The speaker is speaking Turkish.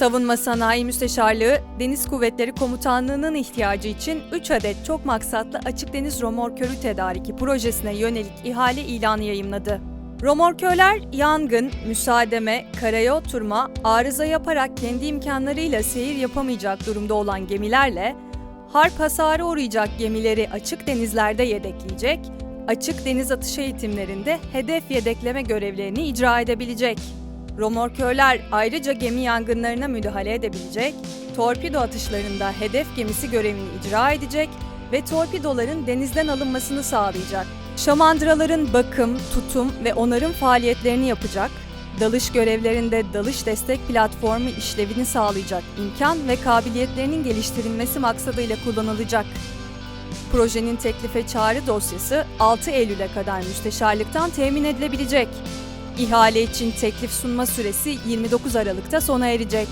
Savunma Sanayi Müsteşarlığı, Deniz Kuvvetleri Komutanlığı'nın ihtiyacı için 3 adet çok maksatlı açık deniz romorkörü tedariki projesine yönelik ihale ilanı yayımladı. Romorkörler yangın, müsaademe, karaya oturma, arıza yaparak kendi imkanlarıyla seyir yapamayacak durumda olan gemilerle, harp hasarı uğrayacak gemileri açık denizlerde yedekleyecek, açık deniz atış eğitimlerinde hedef yedekleme görevlerini icra edebilecek. Romorkörler ayrıca gemi yangınlarına müdahale edebilecek, torpido atışlarında hedef gemisi görevini icra edecek ve torpidoların denizden alınmasını sağlayacak. Şamandıraların bakım, tutum ve onarım faaliyetlerini yapacak, dalış görevlerinde dalış destek platformu işlevini sağlayacak imkan ve kabiliyetlerinin geliştirilmesi maksadıyla kullanılacak. Projenin teklife çağrı dosyası 6 Eylül'e kadar müsteşarlıktan temin edilebilecek. İhale için teklif sunma süresi 29 Aralık'ta sona erecek.